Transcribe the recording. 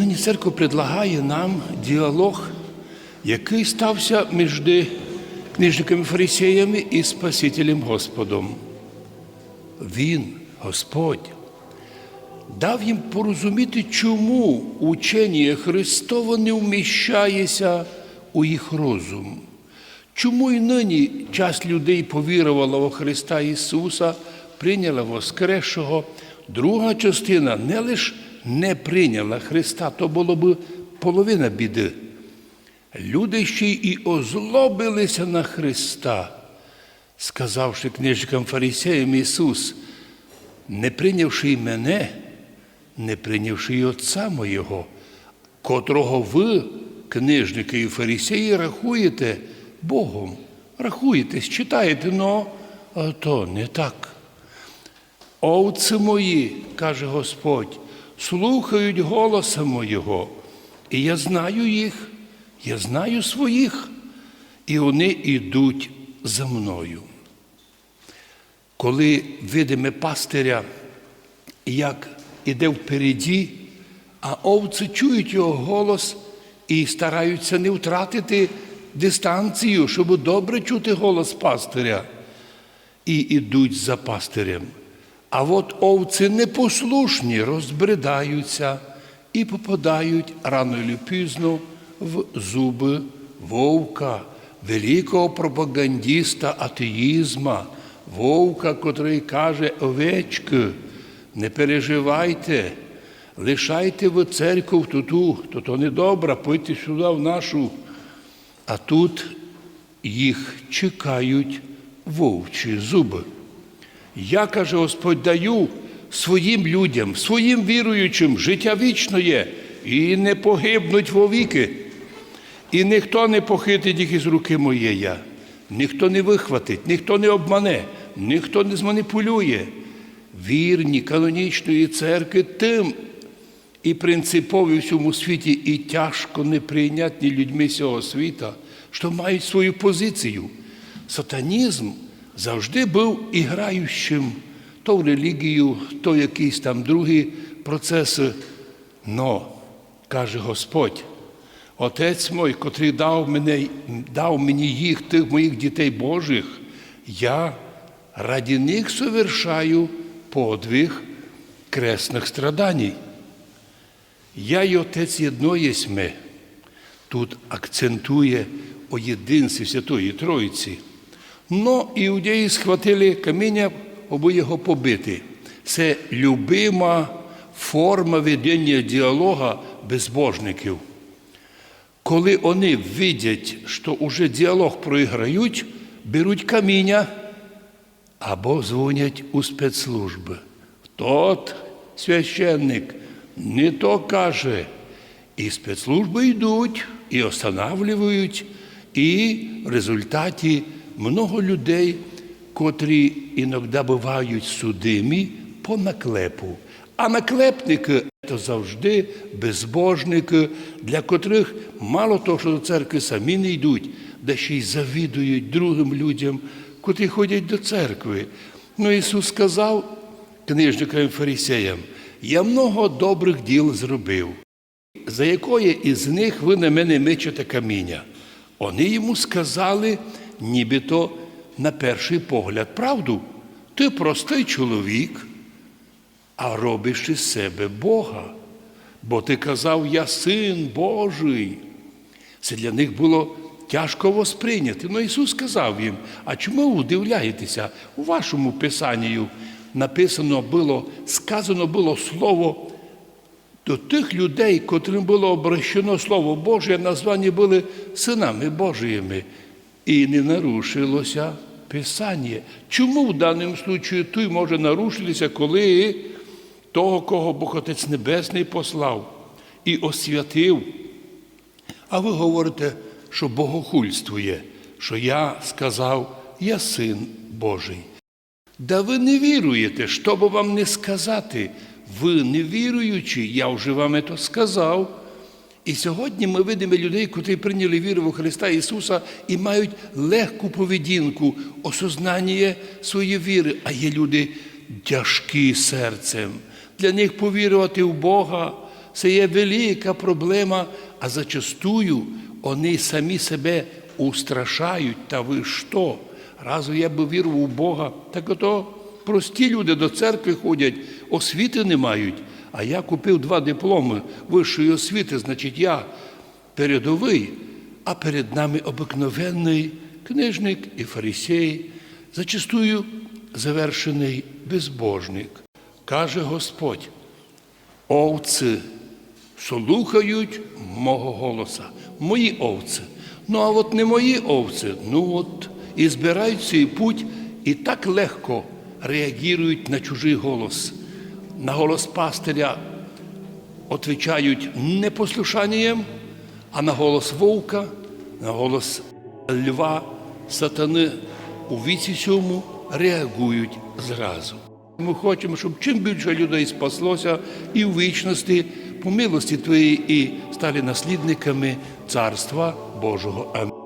Нині церква предлагає нам діалог, який стався між книжниками фарисеями і Спасителем Господом. Він, Господь, дав їм порозуміти, чому учення Христова не вміщається у їх розум. Чому і нині часть людей повірувала во Христа Ісуса, прийняла Воскресшого, друга частина не лише не прийняла Христа, то було б половина біди. Люди ще й озлобилися на Христа, сказавши книжникам фарисеям Ісус, не прийнявши й мене, не прийнявши й Отця моєго, котрого ви, книжники і фарисеї, рахуєте Богом, рахуєтесь, читаєте, но то не так. Овці мої, каже Господь, слухають голоса моєго, і я знаю їх, я знаю своїх, і вони йдуть за мною. Коли видиме пастиря, як іде впереді, а овці чують його голос і стараються не втратити дистанцію, щоб добре чути голос пастиря, і йдуть за пастирем. А от овці непослушні розбридаються і попадають рано чи пізно в зуби вовка, великого пропагандиста атеїзма, вовка, котрий каже овечки, не переживайте, лишайте ви церкву туту, то то не добре, пойте сюди в нашу. А тут їх чекають вовчі зуби. Я, каже Господь, даю своїм людям, своїм віруючим життя вічне і не погибнуть вовіки. І ніхто не похитить їх із руки моєї, ніхто не вихватить, ніхто не обмане, ніхто не зманіпулює. Вірні канонічної церкви тим і принципові в цьому світі, і тяжко неприйнятні людьми цього світа, що мають свою позицію. Сатанізм завжди був іграючим то в релігію, то в якісь там другі процеси. Но, каже Господь, Отець мой, котрий дав, мене, дав мені їх, тих моїх дітей Божих, я раді них совершаю подвиг кресних страданій. Я і Отець єдно єсме. Тут акцентує о єдинстві Святої Троїці. Но іудеї схватили каміння, аби його побити. Це любима форма ведення діалога безбожників. Коли вони видять, що уже діалог проіграють, беруть каміння або дзвонять у спецслужби. Тот священник не то каже, і спецслужби йдуть, і останавливають, і в результаті много людей, котрі іноді бувають судимі по наклепу. А наклепники це завжди безбожники, для котрих мало того, що до церкви самі не йдуть, де ще й завідують другим людям, котрі ходять до церкви. Ну Ісус сказав книжникам і фарисеям, я много добрих діл зробив, за якої із них ви на мене мичите каміння. Вони йому сказали, нібито на перший погляд, правду, ти простий чоловік, а робиш із себе Бога. Бо ти казав, я син Божий. Це для них було тяжко восприйняти. Ну Ісус сказав їм, а чому ви удивляєтеся? У вашому Писанні написано було, сказано було слово до тих людей, котрим було обращено Слово Боже, названі були синами Божими. І не нарушилося Писання. Чому в даному случаю той може нарушитися, коли того, кого Бог Отець Небесний послав і освятив? А ви говорите, що богохульствує, що я сказав, я син Божий. Да ви не віруєте, що би вам не сказати. Ви не віруючі, я вже вам це сказав. І сьогодні ми видимо людей, котрі прийняли віру в Христа Ісуса і мають легку поведінку, осознання своєї віри, а є люди тяжкі серцем. Для них повірувати в Бога Це є велика проблема, а зачастую вони самі себе устрашають. Та ви що? Разу я би вірував у Бога, так ото прості люди до церкви ходять, освіти не мають. А я купив два дипломи вищої освіти, значить, я передовий, а перед нами обикновенний книжник і фарисей, зачастую завершений безбожник. Каже Господь, овці слухають мого голоса, мої овці. Ну а от не мої овці, ну от і збирають свій путь і так легко реагують на чужий голос. На голос пастиря отвічають не послушанням, а на голос вовка, на голос льва, сатани у віці цьому реагують зразу. Ми хочемо, щоб чим більше людей спаслося і в вічності, по милості Твоїй, і стали наслідниками Царства Божого. Амінь.